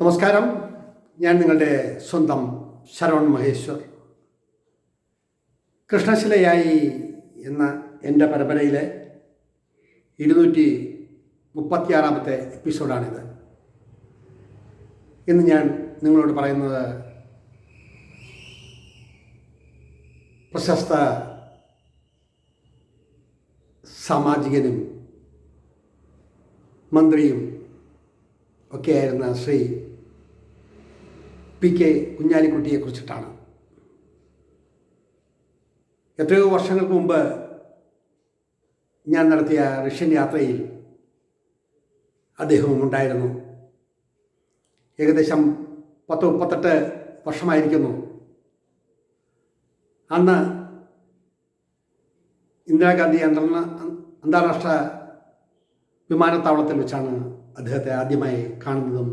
നമസ്കാരം. ഞാൻ നിങ്ങളുടെ സ്വന്തം ശരവൺ മഹേശ്വർ. കൃഷ്ണശിലയായി എന്ന എന്റെ പരമ്പരയിലെ ഇരുന്നൂറ്റി മുപ്പത്തിയാറാമത്തെ എപ്പിസോഡാണിത്. ഇന്ന് ഞാൻ നിങ്ങളോട് പറയുന്നത് പ്രശസ്ത സാമാജികനും മന്ത്രിയും ഒക്കെയായിരുന്ന ശ്രീ പി കെ കുഞ്ഞാലിക്കുട്ടിയെ കുറിച്ചിട്ടാണ് എത്രയോ വർഷങ്ങൾക്ക് മുമ്പ് ഞാൻ നടത്തിയ റഷ്യൻ യാത്രയിൽ അദ്ദേഹവും ഉണ്ടായിരുന്നു. ഏകദേശം പത്ത് മുപ്പത്തെട്ട് വർഷമായിരിക്കുന്നു. അന്ന് ഇന്ദിരാഗാന്ധി അന്താരാഷ്ട്ര വിമാനത്താവളത്തിൽ വെച്ചാണ് അദ്ദേഹത്തെ ആദ്യമായി കാണുന്നതും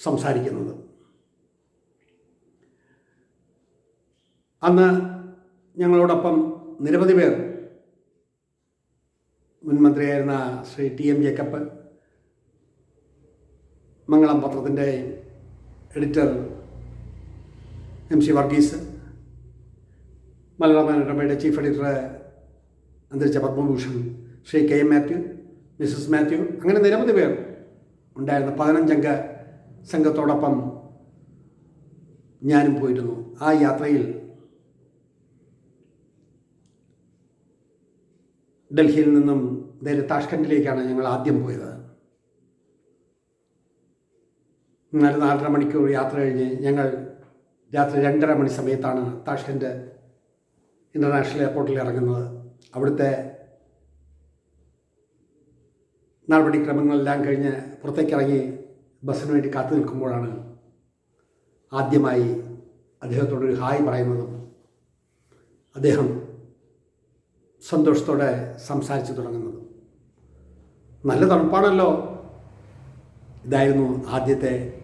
സംസാരിക്കുന്നതും. അന്ന് ഞങ്ങളോടൊപ്പം നിരവധി പേർ മുൻ മന്ത്രിയായിരുന്ന ശ്രീ ടി എം ജേക്കബ് മംഗളം പത്രത്തിന്റെ എഡിറ്റർ എം സി വർഗീസ് മലയാള മനോരമയുടെ ചീഫ് എഡിറ്റർ അന്തരിച്ച Padma Bhushan Shri K M Mathew Mrs Mathew അങ്ങനെ നിരവധി പേർ ഉണ്ടായിരുന്ന പതിനഞ്ചംഗ സംഘത്തോടൊപ്പം ഞാനും പോയിരുന്നു. ആ യാത്രയിൽ ഡൽഹിയിൽ നിന്നും നേരെ താഷ്കണ്ടിലേക്കാണ് ഞങ്ങൾ ആദ്യം പോയത്. ഇന്നലെ നാലര മണിക്കൂർ യാത്ര കഴിഞ്ഞ് ഞങ്ങൾ രാത്രി രണ്ടര മണി സമയത്താണ് താഷ്കണ്ട് ഇന്റർനാഷണൽ എയർപോർട്ടിൽ ഇറങ്ങുന്നത്. അവിടുത്തെ നടപടിക്രമങ്ങളെല്ലാം കഴിഞ്ഞ് പുറത്തേക്കിറങ്ങി ബസ്സിന് വേണ്ടി കാത്തു നിൽക്കുമ്പോഴാണ് ആദ്യമായി അദ്ദേഹത്തോടൊരു ഹായ് പറയുന്നതും അദ്ദേഹം സന്തോഷത്തോടെ സംസാരിച്ചു തുടങ്ങുന്നത്. നല്ല തണുപ്പാണല്ലോ. ഇതായിരുന്നു ആദ്യത്തെ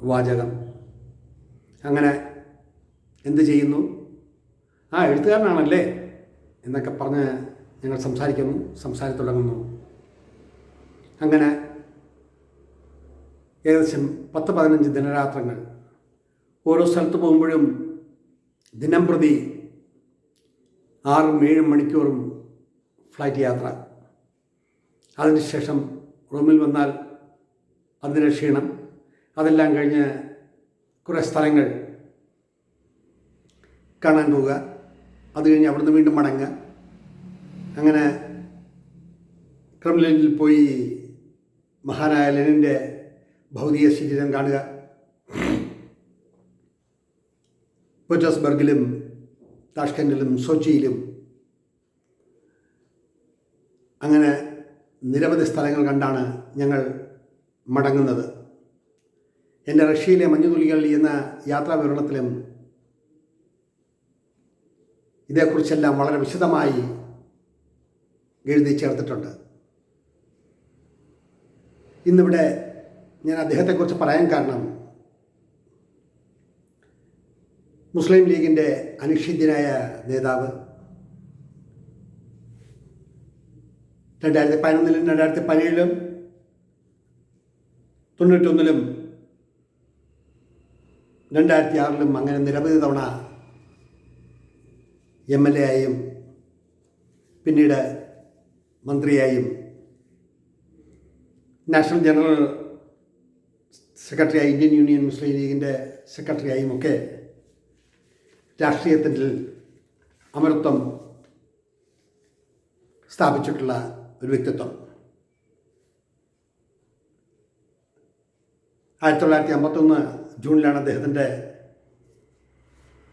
വാചകം. അങ്ങനെ എന്ത് ചെയ്യുന്നു? ആ എഴുത്തുകാരനാണല്ലേ? എന്നൊക്കെ പറഞ്ഞ് ഞങ്ങൾ സംസാരിക്കുന്നു സംസാരിച്ചു തുടങ്ങുന്നു. അങ്ങനെ ഏകദേശം പത്ത് പതിനഞ്ച് ദിനരാത്രങ്ങൾ ഓരോ സ്ഥലത്ത് പോകുമ്പോഴും ദിനം പ്രതി ആറും ഏഴും മണിക്കൂറും ഫ്ലൈറ്റ് യാത്ര. അതിനുശേഷം റൂമിൽ വന്നാൽ അതിന്റെ ക്ഷീണം. അതെല്ലാം കഴിഞ്ഞ് കുറേ സ്ഥലങ്ങൾ കാണാൻ പോവുക. അത് കഴിഞ്ഞ് അവിടുന്ന് വീണ്ടും മടങ്ങുക. അങ്ങനെ ക്രെംലിനിൽ പോയി മഹാനായ ലെനിന്റെ ഭൗതിക ശരീരം കാണുക. പീറ്റേഴ്സ്ബർഗിലും താഷ്കൻഡിലും സൊച്ചിയിലും അങ്ങനെ നിരവധി സ്ഥലങ്ങൾ കണ്ടാണ് ഞങ്ങൾ മടങ്ങുന്നത്. എന്റെ റഷ്യയിലെ മഞ്ഞുതുള്ളികൾ എന്ന യാത്രാ വിവരണത്തിലും ഇതേക്കുറിച്ചെല്ലാം വളരെ വിശദമായി എഴുതി ചേർത്തിട്ടുണ്ട്. ഇന്നിവിടെ ഞാൻ അദ്ദേഹത്തെക്കുറിച്ച് പറയാൻ കാരണം മുസ്ലിം ലീഗിന്റെ അനുഷിദ്ധനായ നേതാവ് രണ്ടായിരത്തി പതിനൊന്നിലും രണ്ടായിരത്തി പതിനേഴിലും തൊണ്ണൂറ്റൊന്നിലും രണ്ടായിരത്തി ആറിലും അങ്ങനെ നിരവധി തവണ എം എൽ എ ആയും പിന്നീട് മന്ത്രിയായും നാഷണൽ ജനറൽ സെക്രട്ടറിയായി ഇന്ത്യൻ യൂണിയൻ മുസ്ലിം ലീഗിന്റെ സെക്രട്ടറിയായും ഒക്കെ രാഷ്ട്രീയത്തിൽ അമരത്വം സ്ഥാപിച്ചിട്ടുള്ള ഒരു വ്യക്തിത്വം. ആയിരത്തി തൊള്ളായിരത്തി അമ്പത്തൊന്ന് ജൂണിലാണ് അദ്ദേഹത്തിന്റെ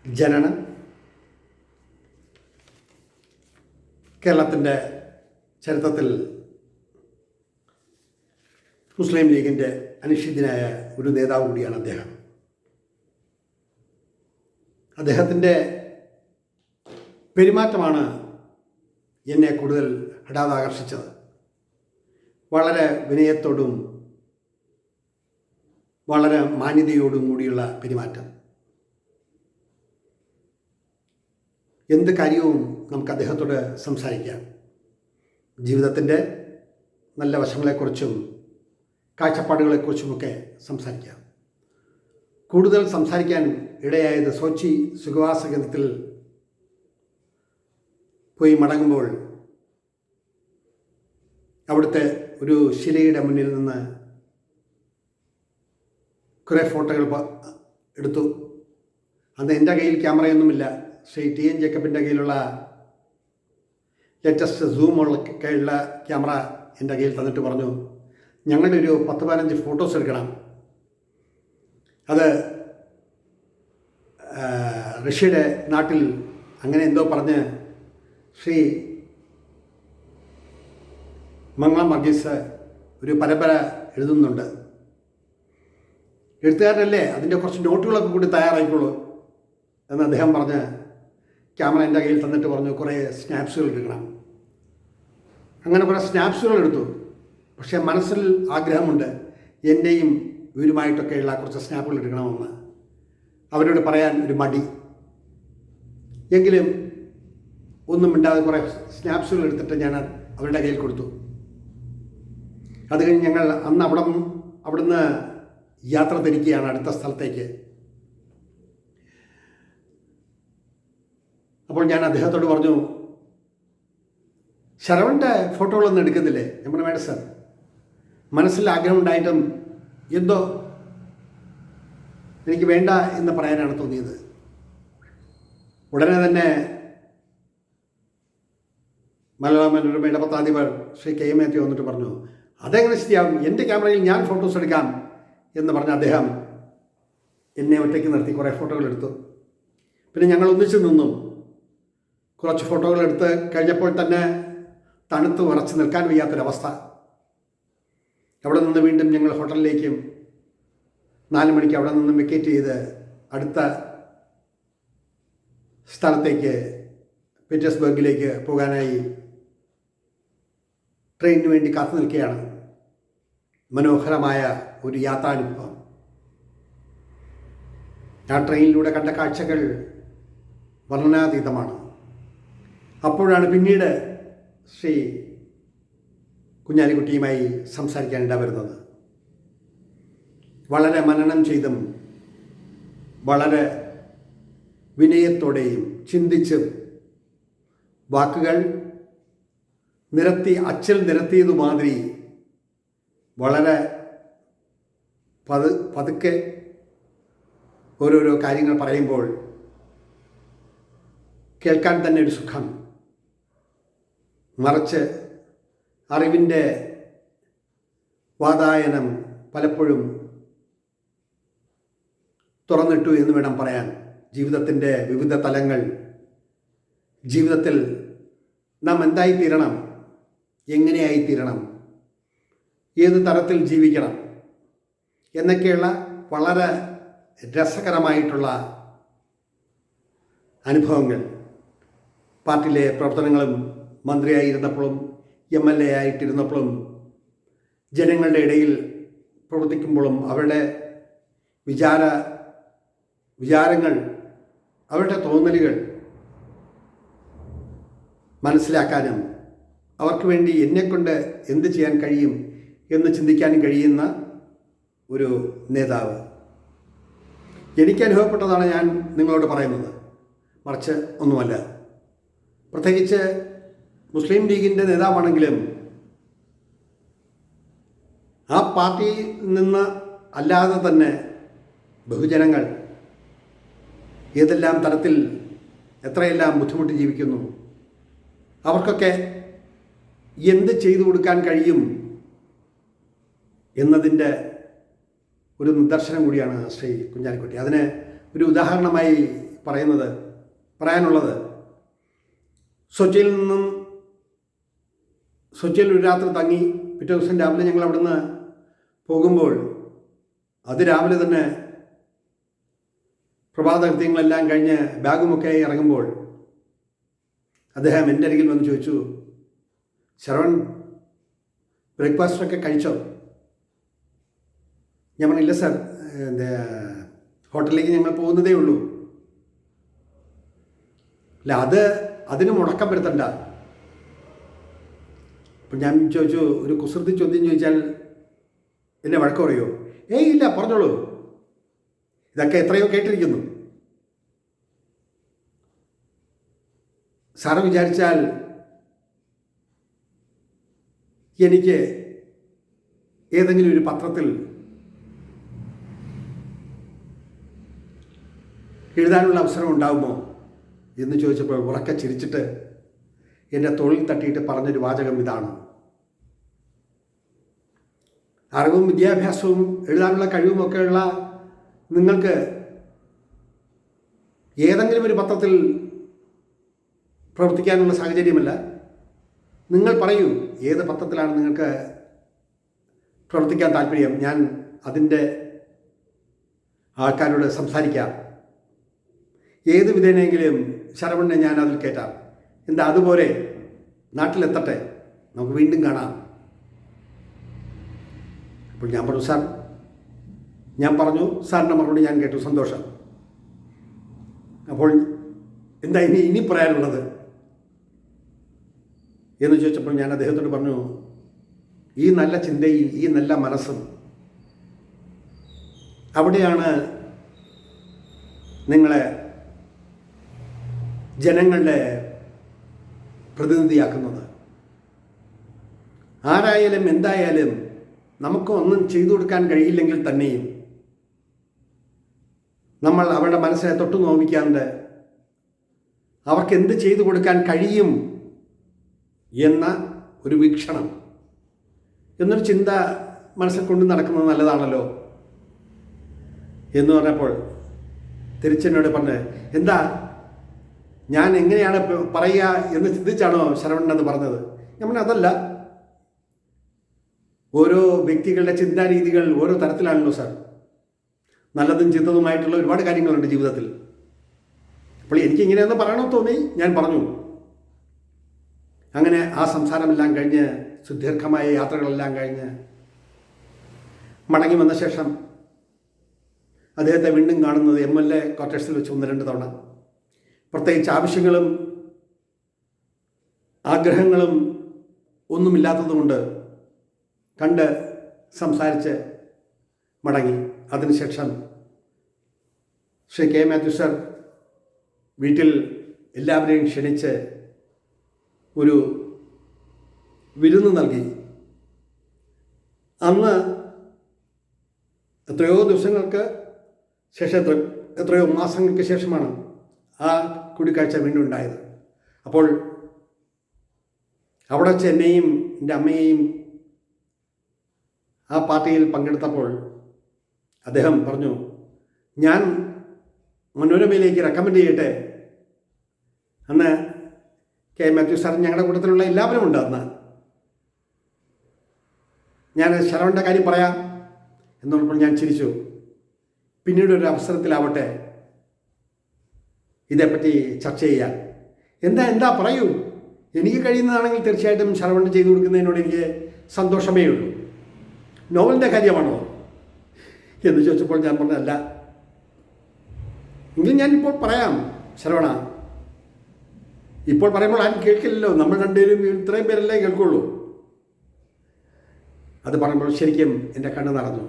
ജനനം. കേരളത്തിന്റെ ചരിത്രത്തിൽ മുസ്ലിം ലീഗിന്റെ അനിശ്ചിതനായ ഒരു നേതാവ് കൂടിയാണ് അദ്ദേഹം. അദ്ദേഹത്തിന്റെ പെരുമാറ്റമാണ് എന്നെ കൂടുതൽ ആകർഷിച്ചത് വളരെ വിനയത്തോടും വളരെ മാന്യതയോടും കൂടിയുള്ള പെരുമാറ്റം. എന്ത് കാര്യവും നമുക്ക് അദ്ദേഹത്തോട് സംസാരിക്കാം. ജീവിതത്തിന്റെ നല്ല വശങ്ങളെക്കുറിച്ചും കാഴ്ചപ്പാടുകളെക്കുറിച്ചുമൊക്കെ സംസാരിക്കാം. കൂടുതൽ സംസാരിക്കാൻ ഇടയായത് സോച്ചി സുഖവാസ കേന്ദ്രത്തിൽ പോയി മടങ്ങുമ്പോൾ അവിടുത്തെ ഒരു ശിലയുടെ മുന്നിൽ നിന്ന് കുറേ ഫോട്ടോകൾ എടുത്തു. അന്ന് എന്റെ കയ്യിൽ ക്യാമറയൊന്നുമില്ല. ശ്രീ ടി എൻ ജേക്കബിന്റെ കയ്യിലുള്ള ലേറ്റസ്റ്റ് സൂമുള്ള കയ്യിലുള്ള ക്യാമറ എന്റെ കയ്യിൽ തന്നിട്ട് പറഞ്ഞു ഞങ്ങളുടെ ഒരു പത്ത് പതിനഞ്ച് ഫോട്ടോസ് എടുക്കണം. അത് ഋഷിയുടെ നാട്ടിൽ അങ്ങനെ എന്തോ പറഞ്ഞ് ശ്രീ മംഗളം വർഗീസ് ഒരു പരമ്പര എഴുതുന്നുണ്ട്. എഴുത്തുകാരനല്ലേ? അതിന്റെ കുറച്ച് നോട്ടുകളൊക്കെ കൂടി തയ്യാറായിക്കോളൂ എന്ന് അദ്ദേഹം പറഞ്ഞ് ക്യാമറ എന്റെ കയ്യിൽ തന്നിട്ട് പറഞ്ഞു കുറേ സ്നാപ്സുകൾ എടുക്കണം. അങ്ങനെ കുറേ സ്നാപ്സുകൾ എടുത്തു. പക്ഷേ മനസ്സിൽ ആഗ്രഹമുണ്ട് എന്റെയും ഇവരുമായിട്ടൊക്കെയുള്ള കുറച്ച് സ്നാപ്പുകൾ എടുക്കണമെന്ന്. അവരോട് പറയാൻ ഒരു മടി. എങ്കിലും ഒന്നും മിണ്ടാതെ കുറേ സ്നാപ്സുകൾ എടുത്തിട്ട് ഞാൻ അവരുടെ കയ്യിൽ കൊടുത്തു. അത് കഴിഞ്ഞ് ഞങ്ങൾ അന്ന് അവിടെ അവിടുന്ന് യാത്ര തിരിക്കുകയാണ് അടുത്ത സ്ഥലത്തേക്ക്. അപ്പോൾ ഞാൻ അദ്ദേഹത്തോട് പറഞ്ഞു ശരവണിന്റെ ഫോട്ടോകളൊന്നും എടുക്കുന്നില്ലേ? നമ്മുടെ വേണ്ട സാർ. മനസ്സിൽ ആഗ്രഹമുണ്ടായിട്ടും എന്തോ എനിക്ക് വേണ്ട എന്ന് പറയാനാണ് തോന്നിയത്. ഉടനെ തന്നെ മലയാള മനോരമയുടെ പത്താധിപർ ശ്രീ കെ എം മാത്യു വന്നിട്ട് പറഞ്ഞു അതെങ്ങനെ ശരിയാവും എന്റെ ക്യാമറയിൽ ഞാൻ ഫോട്ടോസ് എടുക്കാം എന്ന് പറഞ്ഞ അദ്ദേഹം എന്നെ ഒറ്റയ്ക്ക് നിർത്തി കുറേ ഫോട്ടോകൾ എടുത്തു. പിന്നെ ഞങ്ങൾ ഒന്നിച്ചു നിന്നു. കുറച്ച് ഫോട്ടോകൾ എടുത്ത് കഴിഞ്ഞപ്പോൾ തന്നെ തണുത്ത് ഉറച്ച് നിൽക്കാൻ വയ്യാത്തൊരവസ്ഥ. അവിടെ നിന്ന് വീണ്ടും ഞങ്ങൾ ഹോട്ടലിലേക്കും നാല് മണിക്ക് അവിടെ നിന്ന് വെക്കേറ്റ് ചെയ്ത് അടുത്ത സ്ഥലത്തേക്ക് പീറ്റേഴ്സ്ബർഗിലേക്ക് പോകാനായി ട്രെയിനിന് വേണ്ടി കാത്തു നിൽക്കുകയാണ്. മനോഹരമായ ഒരു യാത്രാനുഭവം. ആ ട്രെയിനിലൂടെ കണ്ട കാഴ്ചകൾ വർണനാതീതമാണ്. അപ്പോഴാണ് പിന്നീട് ശ്രീ കുഞ്ഞാലിക്കുട്ടിയുമായി സംസാരിക്കാൻ ഇടവരുന്നത്. വളരെ മനനം ചെയ്തും വളരെ വിനയത്തോടെയും ചിന്തിച്ചും വാക്കുകൾ നിരത്തി അച്ചിൽ നിരത്തിയതുമാതിരി വളരെ പത് പതുക്കെ ഓരോരോ കാര്യങ്ങൾ പറയുമ്പോൾ കേൾക്കാൻ തന്നെ ഒരു സുഖം. മറിച്ച് അറിവിന്റെ വാതായനം പലപ്പോഴും തുറന്നിട്ടു എന്ന് വേണം പറയാൻ. ജീവിതത്തിന്റെ വിവിധ തലങ്ങൾ. ജീവിതത്തിൽ നാം എന്തായി തീരണം എങ്ങനെയായി തീരണം ഏത് തരത്തിൽ ജീവിക്കണം? എന്നൊക്കെയുള്ള വളരെ രസകരമായിട്ടുള്ള അനുഭവങ്ങൾ. പാർട്ടിയിലെ പ്രവർത്തനങ്ങളും മന്ത്രിയായിരുന്നപ്പോഴും എം എൽ എ ആയിട്ടിരുന്നപ്പോഴും ജനങ്ങളുടെ ഇടയിൽ പ്രവർത്തിക്കുമ്പോഴും അവരുടെ വിചാര വിചാരങ്ങൾ അവരുടെ തോന്നലുകൾ മനസ്സിലാക്കാനും അവർക്ക് വേണ്ടി എന്നെക്കൊണ്ട് എന്ത് ചെയ്യാൻ കഴിയും എന്ന് ചിന്തിക്കാനും കഴിയുന്ന ഒരു നേതാവ്. എനിക്ക് അനുഭവപ്പെട്ടതാണ് ഞാൻ നിങ്ങളോട് പറയുന്നത്. മറിച്ച് ഒന്നുമല്ല. പ്രത്യേകിച്ച് മുസ്ലിം ലീഗിന്റെ നേതാവാണെങ്കിലും ആ പാർട്ടിയിൽ നിന്ന് അല്ലാതെ തന്നെ ബഹുജനങ്ങൾ ഏതെല്ലാം തരത്തിൽ എത്രയെല്ലാം ബുദ്ധിമുട്ട് ജീവിക്കുന്നു? അവർക്കൊക്കെ എന്ത് ചെയ്തു കൊടുക്കാൻ കഴിയും എന്നതിന്റെ ഒരു നിദർശനം കൂടിയാണ് ശ്രീ കുഞ്ഞാലിക്കുട്ടി. അതിന് ഒരു ഉദാഹരണമായി പറയുന്നത് പറയാനുള്ളത് സൊച്ചിയിൽ നിന്നും സൊച്ചിയിൽ ഒരു രാത്രി തങ്ങി പിറ്റേ ദിവസം രാവിലെ ഞങ്ങൾ അവിടുന്ന് പോകുമ്പോൾ അത് രാവിലെ തന്നെ പ്രഭാത കൃത്യങ്ങളെല്ലാം കഴിഞ്ഞ് ബാഗുമൊക്കെ ഇറങ്ങുമ്പോൾ അദ്ദേഹം എന്റെ അരികിൽ വന്ന് ചോദിച്ചു ശരവൺ ബ്രേക്ക്ഫാസ്റ്റൊക്കെ കഴിച്ചോ? ഞാൻ പറഞ്ഞില്ല സാർ എന്താ ഹോട്ടലിലേക്ക് ഞങ്ങൾ പോകുന്നതേ ഉള്ളൂ. അല്ല അത് അതിന് മുടക്കം വരുത്തണ്ട. അപ്പം ഞാൻ ചോദിച്ചു ഒരു കുസൃതി ചോദ്യം ചോദിച്ചാൽ എന്നെ വഴക്ക് പറയോ? ഏയ് ഇല്ല പറഞ്ഞോളൂ. ഇതൊക്കെ എത്രയോ കേട്ടിരിക്കുന്നു. സാറ് വിചാരിച്ചാൽ എനിക്ക് ഏതെങ്കിലും ഒരു പത്രത്തിൽ എഴുതാനുള്ള അവസരം ഉണ്ടാകുമോ എന്ന് ചോദിച്ചപ്പോൾ ഉറക്കെ ചിരിച്ചിട്ട് എന്റെ തൊഴിൽ തട്ടിയിട്ട് പറഞ്ഞൊരു വാചകം ഇതാണ്. അറിവും വിദ്യാഭ്യാസവും എഴുതാനുള്ള കഴിവുമൊക്കെയുള്ള നിങ്ങൾക്ക് ഏതെങ്കിലും ഒരു പത്രത്തിൽ പ്രവർത്തിക്കാനുള്ള സാഹചര്യമല്ല. നിങ്ങൾ പറയൂ ഏത് പത്രത്തിലാണ് നിങ്ങൾക്ക് പ്രവർത്തിക്കാൻ താല്പര്യം? ഞാൻ അതിന്റെ ആൾക്കാരോട് സംസാരിക്കാം. ഏത് വിധേനെങ്കിലും ശരവണ്ണെ ഞാൻ അതിൽ കയറ്റാം. എന്താ അതുപോലെ നാട്ടിലെത്തട്ടെ? നമുക്ക് വീണ്ടും കാണാം. അപ്പോൾ ഞാൻ പറഞ്ഞു സാർ ഞാൻ പറഞ്ഞു സാറിന്റെ മറുപടി ഞാൻ കേട്ടു. സന്തോഷം. അപ്പോൾ എന്താ ഇനി ഇനി പറയാനുള്ളത്? എന്ന് ചോദിച്ചപ്പോൾ ഞാൻ അദ്ദേഹത്തോട് പറഞ്ഞു ഈ നല്ല ചിന്തയും ഈ നല്ല മനസ്സും അവിടെയാണ് നിങ്ങളെ ജനങ്ങളുടെ പ്രതിനിധിയാക്കുന്നത്. ആരായാലും എന്തായാലും നമുക്ക് ഒന്നും ചെയ്തു കൊടുക്കാൻ കഴിയില്ലെങ്കിൽ തന്നെയും നമ്മൾ അവരുടെ മനസ്സിനെ തൊട്ടു നോവിക്കാണ്ട് അവർക്ക് എന്ത് ചെയ്തു കൊടുക്കാൻ കഴിയും എന്ന ഒരു വീക്ഷണം. എന്നൊരു ചിന്ത മനസ്സിൽ കൊണ്ട് നടക്കുന്നത് നല്ലതാണല്ലോ. എന്ന് പറഞ്ഞപ്പോൾ തിരിച്ചെന്നോട് പറഞ്ഞ് എന്താ ഞാൻ എങ്ങനെയാണ് പറയുക എന്ന് ചിന്തിച്ചാണോ ശരവണൻ എന്ന് പറഞ്ഞത്? ഞാൻ പറഞ്ഞു അതല്ല. ഓരോ വ്യക്തികളുടെ ചിന്താരീതികൾ ഓരോ തരത്തിലാണല്ലോ സാർ. നല്ലതും ചീത്തതുമായിട്ടുള്ള ഒരുപാട് കാര്യങ്ങളുണ്ട് ജീവിതത്തിൽ. അപ്പോൾ എനിക്ക് ഇങ്ങനെയൊന്ന് പറയണമെന്ന് തോന്നി ഞാൻ പറഞ്ഞു. അങ്ങനെ ആ സംസാരമെല്ലാം കഴിഞ്ഞ് സുദീർഘമായ യാത്രകളെല്ലാം കഴിഞ്ഞ് മടങ്ങി വന്ന ശേഷം അദ്ദേഹത്തെ വീണ്ടും കാണുന്നത് എം എൽ എ ക്വാർട്ടേഴ്സിൽ വെച്ച് ഒന്ന് രണ്ട് തവണ. പ്രത്യേകിച്ച് ആവശ്യങ്ങളും ആഗ്രഹങ്ങളും ഒന്നുമില്ലാത്തതുകൊണ്ട് കണ്ട് സംസാരിച്ച് മടങ്ങി. അതിനുശേഷം ശ്രീ കെ മാത്യു സർ വീട്ടിൽ എല്ലാവരെയും ക്ഷണിച്ച് ഒരു വിരുന്ന് നൽകി. അന്ന് എത്രയോ ദിവസങ്ങൾക്ക് ശേഷം എത്ര എത്രയോ മാസങ്ങൾക്ക് ശേഷമാണ് ആ കൂടിക്കാഴ്ച വീണ്ടും ഉണ്ടായത്. അപ്പോൾ അവിടെ വെച്ച് എന്നെയും എന്റെ അമ്മയെയും ആ പാർട്ടിയിൽ പങ്കെടുത്തപ്പോൾ അദ്ദേഹം പറഞ്ഞു ഞാൻ മനോരമയിലേക്ക് റെക്കമെൻഡ് ചെയ്യട്ടെ? അന്ന് കെ. മാത്യു സാർ ഞങ്ങളുടെ കൂട്ടത്തിലുള്ള എല്ലാവരും ഉണ്ട് അന്ന്. ഞാൻ ശരവന്റെ കാര്യം പറയാം. എന്നുള്ളപ്പോൾ ഞാൻ ചിരിച്ചു. പിന്നീട് ഒരു അവസരത്തിലാവട്ടെ. ഇതേപ്പറ്റി ചർച്ച ചെയ്യാൻ. എന്താ എന്താ? പറയൂ. എനിക്ക് കഴിയുന്നതാണെങ്കിൽ തീർച്ചയായിട്ടും ശരവണൻ ചെയ്തു കൊടുക്കുന്നതിനോട് എനിക്ക് സന്തോഷമേ ഉള്ളൂ നോവലിന്റെ കാര്യമാണോ? എന്ന് ചോദിച്ചപ്പോൾ ഞാൻ പറഞ്ഞല്ല എങ്കിൽ ഞാനിപ്പോൾ പറയാം ശ്രവണ. ഇപ്പോൾ പറയുമ്പോൾ ആരും കേൾക്കില്ലല്ലോ. നമ്മൾ രണ്ടുപേരും ഇത്രയും പേരല്ലേ കേൾക്കുള്ളൂ. അത് പറയുമ്പോൾ ശരിക്കും എന്റെ കണ്ണ് നടന്നു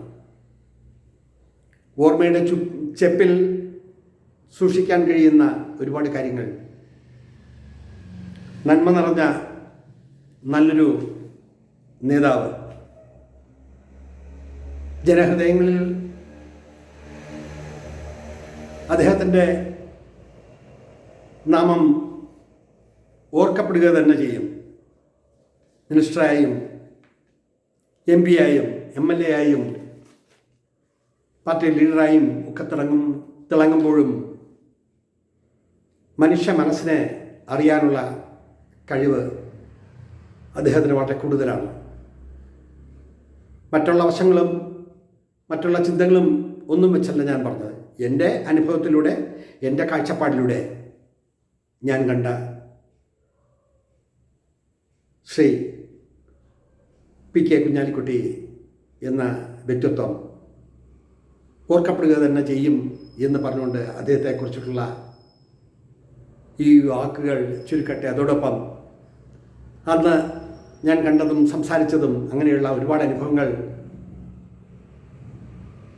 ഓർമ്മയുടെ ചു ചെപ്പിൽ സൂക്ഷിക്കാൻ കഴിയുന്ന ഒരുപാട് കാര്യങ്ങൾ. നന്മ നിറഞ്ഞ നല്ലൊരു നേതാവ്. ജനഹൃദയങ്ങളിൽ അദ്ദേഹത്തിന്റെ നാമം ഓർക്കപ്പെടുക തന്നെ ചെയ്യും. മിനിസ്റ്ററായും എം പി ആയും എം എൽ എ ആയും പാർട്ടി ലീഡറായും ഒക്കെ തിളങ്ങും തിളങ്ങുമ്പോഴും മനുഷ്യ മനസ്സിനെ അറിയാനുള്ള കഴിവ് അദ്ദേഹത്തിന് വളരെ കൂടുതലാണ്. മറ്റുള്ള വശങ്ങളും മറ്റുള്ള ചിന്തകളും ഒന്നും വെച്ചല്ല ഞാൻ പറഞ്ഞത്. എന്റെ അനുഭവത്തിലൂടെ എന്റെ കാഴ്ചപ്പാടിലൂടെ ഞാൻ കണ്ട ശ്രീ പി കെ കുഞ്ഞാലിക്കുട്ടി എന്ന വ്യക്തിത്വം ഓർക്കപ്പെടുക തന്നെ ചെയ്യും എന്ന് പറഞ്ഞുകൊണ്ട് അദ്ദേഹത്തെക്കുറിച്ചിട്ടുള്ള ഈ വാക്കുകൾ ചുരുക്കട്ടെ. അതോടൊപ്പം അന്ന് ഞാൻ കണ്ടതും സംസാരിച്ചതും അങ്ങനെയുള്ള ഒരുപാട് അനുഭവങ്ങൾ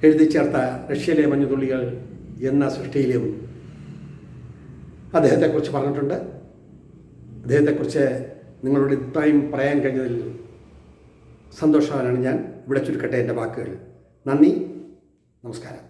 എഴുതി ചേർത്ത റഷ്യയിലെ മഞ്ഞുതുള്ളികൾ എന്ന സൃഷ്ടിയിലും അദ്ദേഹത്തെക്കുറിച്ച് പറഞ്ഞിട്ടുണ്ട്. അദ്ദേഹത്തെക്കുറിച്ച് നിങ്ങളോട് ഇത്രയും പറയാൻ കഴിഞ്ഞതിൽ സന്തോഷവാനാണ് ഞാൻ. ഇവിടെ ചുരുക്കട്ടെ എന്റെ വാക്കുകൾ. നന്ദി. നമസ്കാരം.